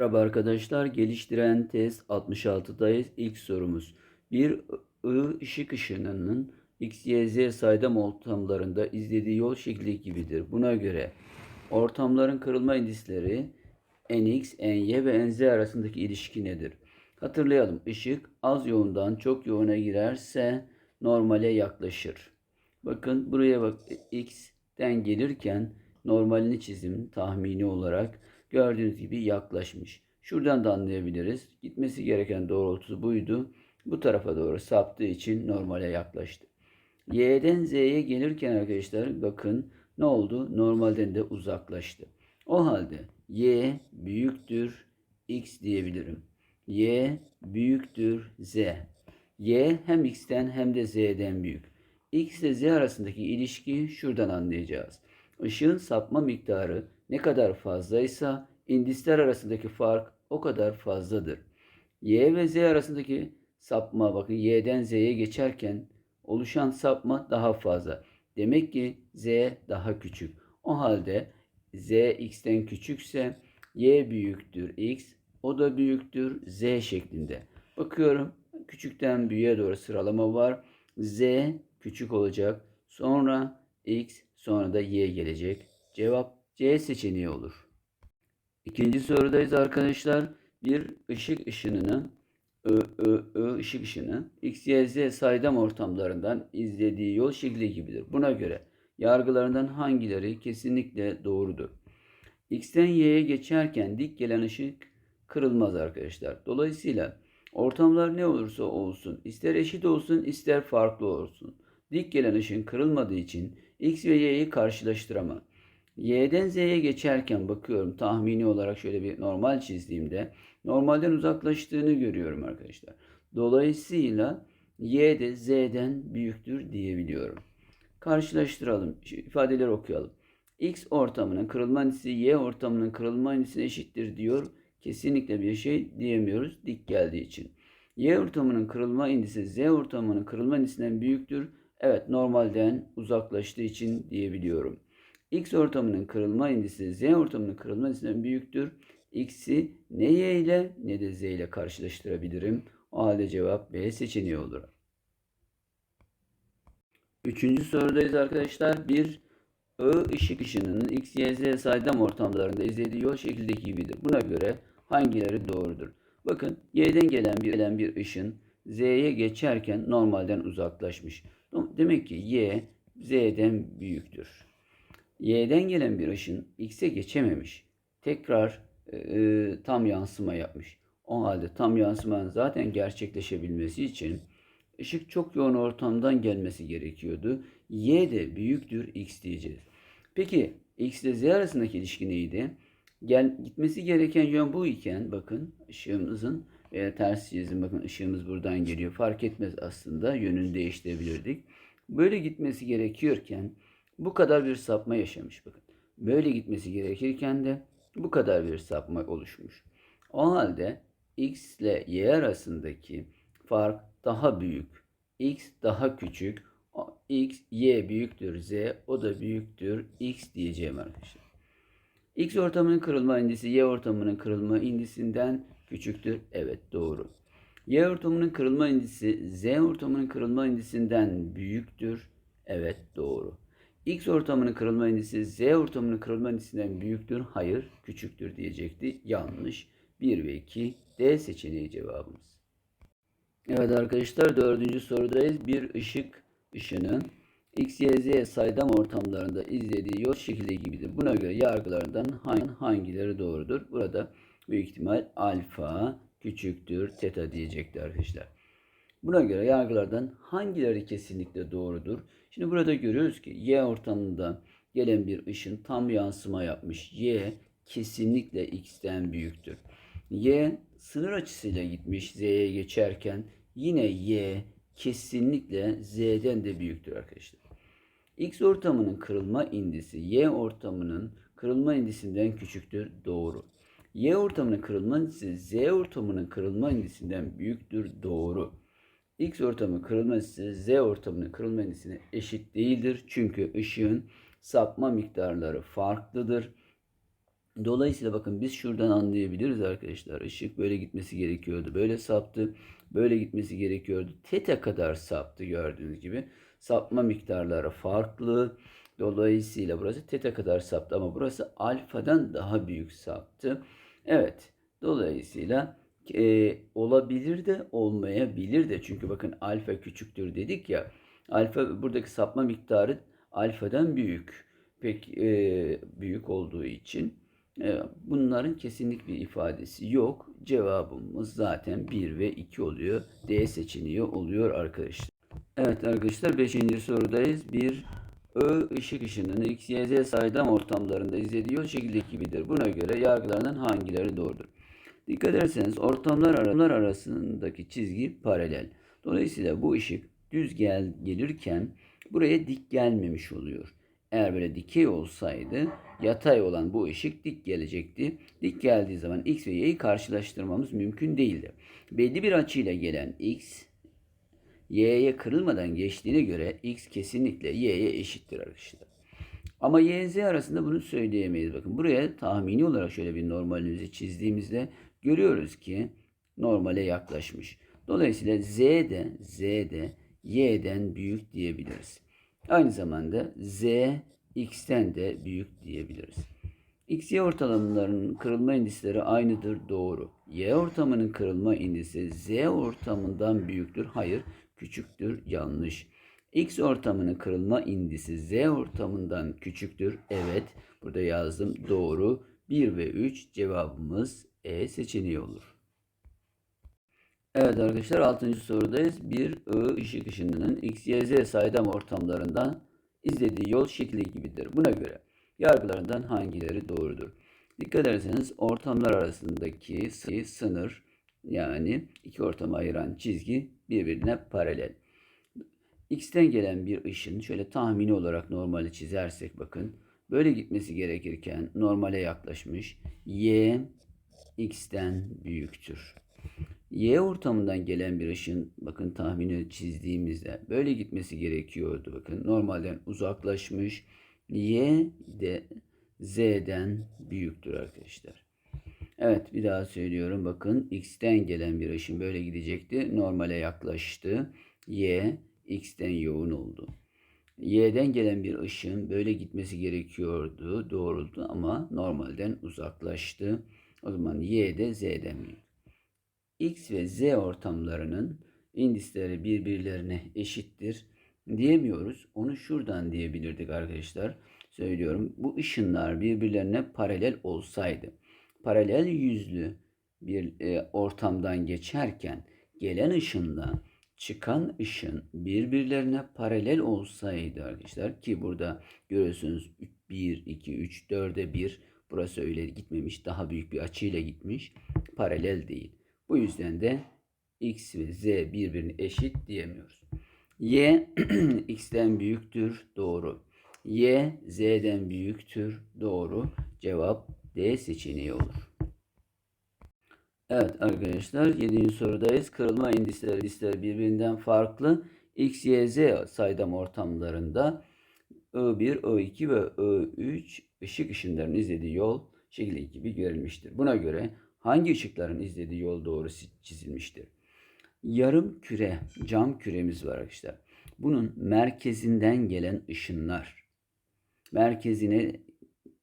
Merhaba arkadaşlar, geliştiren test 66'dayız. İlk sorumuz. Bir I ışık ışınının X, Y, Z saydam ortamlarında izlediği yol şekli gibidir. Buna göre ortamların kırılma indisleri Nx, Ny ve Nz arasındaki ilişki nedir? Hatırlayalım. Işık az yoğundan çok yoğuna girerse normale yaklaşır. Bakın buraya bak X'ten gelirken normalini çizim tahmini olarak gördüğünüz gibi yaklaşmış. Şuradan da anlayabiliriz. Gitmesi gereken doğrultusu buydu. Bu tarafa doğru saptığı için normale yaklaştı. Y'den Z'ye gelirken arkadaşlar bakın ne oldu? Normalden de uzaklaştı. O halde Y büyüktür X diyebilirim. Y büyüktür Z. Y hem X'ten hem de Z'den büyük. X ile Z arasındaki ilişkiyi şuradan anlayacağız. Işığın sapma miktarı ne kadar fazlaysa indisler arasındaki fark o kadar fazladır. Y ve Z arasındaki sapma bakın Y'den Z'ye geçerken oluşan sapma daha fazla. Demek ki Z daha küçük. O halde Z X'ten küçükse Y büyüktür X, o da büyüktür Z şeklinde. Bakıyorum küçükten büyüğe doğru sıralama var. Z küçük olacak. Sonra X, sonra da Y gelecek. Cevap C seçeneği olur. İkinci sorudayız arkadaşlar. Bir ışık ışınını Ö, Ö, Ö ışık ışını X, Y, Z saydam ortamlarından izlediği yol şekli gibidir. Buna göre yargılarından hangileri kesinlikle doğrudur? X'ten Y'ye geçerken dik gelen ışık kırılmaz arkadaşlar. Dolayısıyla ortamlar ne olursa olsun, ister eşit olsun, ister farklı olsun. Dik gelen ışın kırılmadığı için X ve Y'yi karşılaştıramam. Y'den Z'ye geçerken bakıyorum tahmini olarak şöyle bir normal çizdiğimde normalden uzaklaştığını görüyorum arkadaşlar. Dolayısıyla Y de Z'den büyüktür diyebiliyorum. Karşılaştıralım. İfadeleri okuyalım. X ortamının kırılma indisi Y ortamının kırılma indisine eşittir diyor. Kesinlikle bir şey diyemiyoruz dik geldiği için. Y ortamının kırılma indisi Z ortamının kırılma indisinden büyüktür. Evet normalden uzaklaştığı için diyebiliyorum. X ortamının kırılma indisi Z ortamının kırılma indisinden büyüktür. X'i ne Y ile ne de Z ile karşılaştırabilirim. O halde cevap B seçeneği olur. Üçüncü sorudayız arkadaşlar. Bir I ışık ışınının X, Y, Z saydam ortamlarında izlediği yol şekildeki gibidir. Buna göre hangileri doğrudur? Bakın Y'den gelen bir, gelen bir ışın Z'ye geçerken normalden uzaklaşmış. Demek ki Y Z'den büyüktür. Y'den gelen bir ışın X'e geçememiş. Tekrar e, tam yansıma yapmış. O halde tam yansımanın zaten gerçekleşebilmesi için ışık çok yoğun ortamdan gelmesi gerekiyordu. Y de büyüktür X diyeceğiz. Peki X ile Z arasındaki ilişki neydi? Gel, gitmesi gereken yön bu iken bakın ışığımızın e, ters çizim bakın ışığımız buradan geliyor. Fark etmez aslında yönünü değiştirebilirdik. Böyle gitmesi gerekiyorken bu kadar bir sapma yaşamış bakın. Böyle gitmesi gerekirken de bu kadar bir sapma oluşmuş. O halde x ile y arasındaki fark daha büyük. x daha küçük. x, y büyüktür z, o da büyüktür x diyeceğim arkadaşlar. x ortamının kırılma indisi y ortamının kırılma indisinden küçüktür. Evet doğru. Y ortamının kırılma indisi Z ortamının kırılma indisinden büyüktür. Evet doğru. X ortamının kırılma indisi Z ortamının kırılma indisinden büyüktür. Hayır, küçüktür diyecekti. Yanlış. 1 ve 2 D seçeneği cevabımız. Evet arkadaşlar dördüncü sorudayız. Bir ışık ışının X, Y, Z saydam ortamlarında izlediği yol şekli gibidir. Buna göre yargılarından hangileri doğrudur? Burada büyük ihtimal alfa küçüktür teta diyecekler arkadaşlar. Buna göre yargılardan hangileri kesinlikle doğrudur? Şimdi burada görüyoruz ki Y ortamında gelen bir ışın tam yansıma yapmış. Y kesinlikle X'ten büyüktür. Y sınır açısıyla gitmiş Z'ye geçerken yine Y kesinlikle Z'den de büyüktür arkadaşlar. X ortamının kırılma indisi Y ortamının kırılma indisinden küçüktür. Doğru. Y ortamının kırılma indisi Z ortamının kırılma indisinden büyüktür. Doğru. X ortamı kırılma Z ortamının kırılma indisine eşit değildir. Çünkü ışığın sapma miktarları farklıdır. Dolayısıyla bakın biz şuradan anlayabiliriz arkadaşlar. Işık böyle gitmesi gerekiyordu. Böyle saptı. Böyle gitmesi gerekiyordu. Teta kadar saptı gördüğünüz gibi. Sapma miktarları farklı. Dolayısıyla burası teta kadar saptı ama burası alfadan daha büyük saptı. Evet. Dolayısıyla e, olabilir de olmayabilir de. Çünkü bakın alfa küçüktür dedik ya. Alfa buradaki sapma miktarı alfadan büyük. Pek e, büyük olduğu için e, bunların kesinlik bir ifadesi yok. Cevabımız zaten 1 ve 2 oluyor. D seçeneği oluyor arkadaşlar. Evet arkadaşlar 5. sorudayız. Bir Ö ışık ışınının X, Y, Z saydam ortamlarında izlediği yol şekilde gibidir. Buna göre yargılarından hangileri doğrudur? Dikkat ederseniz ortamlar arasındaki çizgi paralel. Dolayısıyla bu ışık düz gel gelirken buraya dik gelmemiş oluyor. Eğer böyle dikey olsaydı yatay olan bu ışık dik gelecekti. Dik geldiği zaman x ve y'yi karşılaştırmamız mümkün değildi. Belli bir açıyla gelen x y'ye kırılmadan geçtiğine göre x kesinlikle y'ye eşittir arkadaşlar. Ama y, z arasında bunu söyleyemeyiz. Bakın buraya tahmini olarak şöyle bir normalimizi çizdiğimizde görüyoruz ki normale yaklaşmış. Dolayısıyla z de z de y'den büyük diyebiliriz. Aynı zamanda z x'ten de büyük diyebiliriz. X, Y ortamlarının kırılma indisleri aynıdır. Doğru. Y ortamının kırılma indisi Z ortamından büyüktür. Hayır. Küçüktür. Yanlış. X ortamının kırılma indisi Z ortamından küçüktür. Evet. Burada yazdım. Doğru. 1 ve 3 cevabımız E seçeneği olur. Evet arkadaşlar 6. sorudayız. Bir I ışık ışınının X, Y, Z saydam ortamlarından izlediği yol şekli gibidir. Buna göre yargılarından hangileri doğrudur? Dikkat ederseniz ortamlar arasındaki sınır yani iki ortamı ayıran çizgi birbirine paralel. X'ten gelen bir ışın şöyle tahmini olarak normali çizersek bakın böyle gitmesi gerekirken normale yaklaşmış. Y X'ten büyüktür. Y ortamından gelen bir ışın bakın tahmini çizdiğimizde böyle gitmesi gerekiyordu. Bakın normalden uzaklaşmış. Y de Z'den büyüktür arkadaşlar. Evet bir daha söylüyorum. Bakın X'ten gelen bir ışın böyle gidecekti. Normale yaklaştı. Y X'ten yoğun oldu. Y'den gelen bir ışın böyle gitmesi gerekiyordu. Doğruldu ama normalden uzaklaştı. O zaman Y de Z'den büyük. X ve Z ortamlarının indisleri birbirlerine eşittir diyemiyoruz. Onu şuradan diyebilirdik arkadaşlar. Söylüyorum. Bu ışınlar birbirlerine paralel olsaydı, paralel yüzlü bir e, ortamdan geçerken gelen ışınla çıkan ışın birbirlerine paralel olsaydı arkadaşlar ki burada görüyorsunuz 1, 2, 3, 4'e 1 burası öyle gitmemiş daha büyük bir açıyla gitmiş paralel değil. Bu yüzden de x ve z birbirine eşit diyemiyoruz. y x'ten büyüktür doğru. y z'den büyüktür doğru. Cevap D seçeneği olur. Evet arkadaşlar 7. sorudayız. Kırılma indisleri indisleri birbirinden farklı. X, Y, Z saydam ortamlarında I1, I2 ve I3 ışık ışınlarının izlediği yol şekli gibi görülmüştür. Buna göre hangi ışıkların izlediği yol doğru çizilmiştir? Yarım küre, cam küremiz var arkadaşlar. Bunun merkezinden gelen ışınlar, merkezine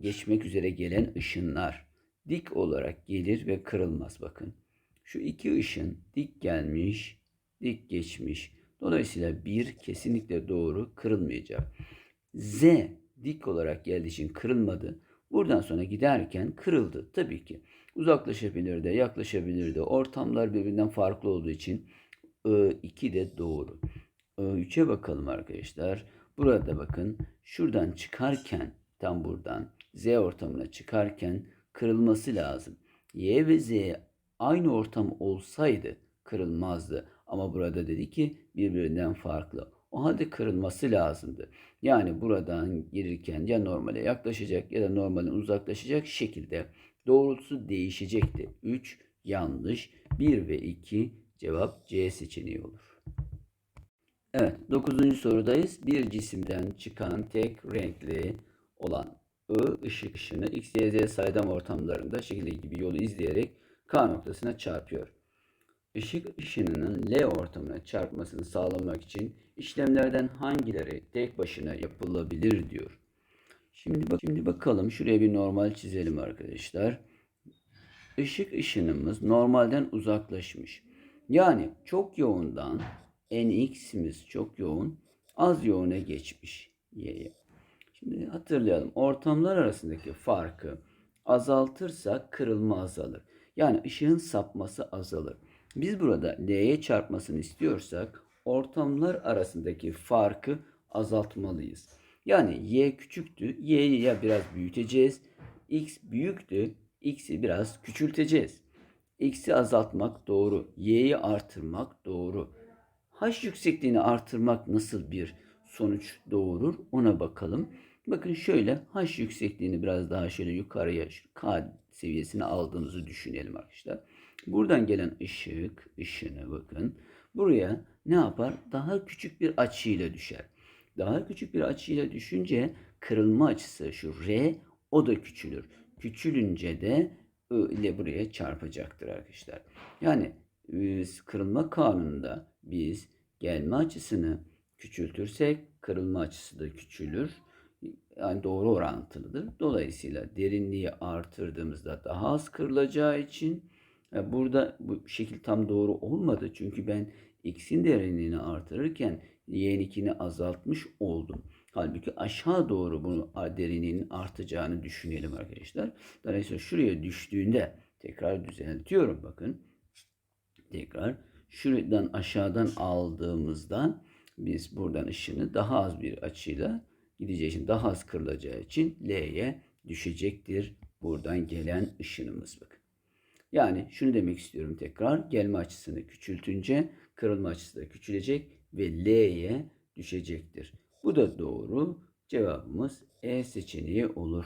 geçmek üzere gelen ışınlar dik olarak gelir ve kırılmaz bakın. Şu iki ışın dik gelmiş, dik geçmiş. Dolayısıyla bir kesinlikle doğru kırılmayacak. Z dik olarak geldiği için kırılmadı. Buradan sonra giderken kırıldı tabii ki. Uzaklaşabilir de. Ortamlar birbirinden farklı olduğu için I2 de doğru. I3'e bakalım arkadaşlar. Burada bakın şuradan çıkarken tam buradan Z ortamına çıkarken kırılması lazım. Y ve Z aynı ortam olsaydı kırılmazdı. Ama burada dedi ki birbirinden farklı. O halde kırılması lazımdı. Yani buradan girirken ya normale yaklaşacak ya da normalden uzaklaşacak şekilde doğrultusu değişecekti. 3 yanlış. 1 ve 2 cevap C seçeneği olur. Evet 9. sorudayız. Bir cisimden çıkan tek renkli olan I ışık ışını X, Y, Z saydam ortamlarında şekildeki gibi yolu izleyerek K noktasına çarpıyor. Işık ışınının L ortamına çarpmasını sağlamak için işlemlerden hangileri tek başına yapılabilir diyor. Şimdi bak şimdi bakalım şuraya bir normal çizelim arkadaşlar. Işık ışınımız normalden uzaklaşmış. Yani çok yoğundan NX'imiz çok yoğun, az yoğuna geçmiş Y'ye. Şimdi hatırlayalım. Ortamlar arasındaki farkı azaltırsak kırılma azalır. Yani ışığın sapması azalır. Biz burada L'ye çarpmasını istiyorsak ortamlar arasındaki farkı azaltmalıyız. Yani Y küçüktü. Y'yi ya biraz büyüteceğiz. X büyüktü. X'i biraz küçülteceğiz. X'i azaltmak doğru. Y'yi artırmak doğru. H yüksekliğini artırmak nasıl bir sonuç doğurur ona bakalım. Bakın şöyle H yüksekliğini biraz daha şöyle yukarıya K seviyesine aldığımızı düşünelim arkadaşlar. Buradan gelen ışık, ışını bakın. Buraya ne yapar? Daha küçük bir açıyla düşer. Daha küçük bir açıyla düşünce kırılma açısı şu R o da küçülür. Küçülünce de I ile buraya çarpacaktır arkadaşlar. Yani e, kırılma kanununda biz gelme açısını küçültürsek kırılma açısı da küçülür. Yani doğru orantılıdır. Dolayısıyla derinliği artırdığımızda daha az kırılacağı için burada bu şekil tam doğru olmadı. Çünkü ben x'in derinliğini artırırken y'ninkini azaltmış oldum. Halbuki aşağı doğru bunu derinliğinin artacağını düşünelim arkadaşlar. Dolayısıyla şuraya düştüğünde tekrar düzeltiyorum bakın. Tekrar şuradan aşağıdan aldığımızda biz buradan ışını daha az bir açıyla gideceği için daha az kırılacağı için L'ye düşecektir. Buradan gelen ışınımız bakın. Yani şunu demek istiyorum tekrar. Gelme açısını küçültünce kırılma açısı da küçülecek ve L'ye düşecektir. Bu da doğru. Cevabımız E seçeneği olur.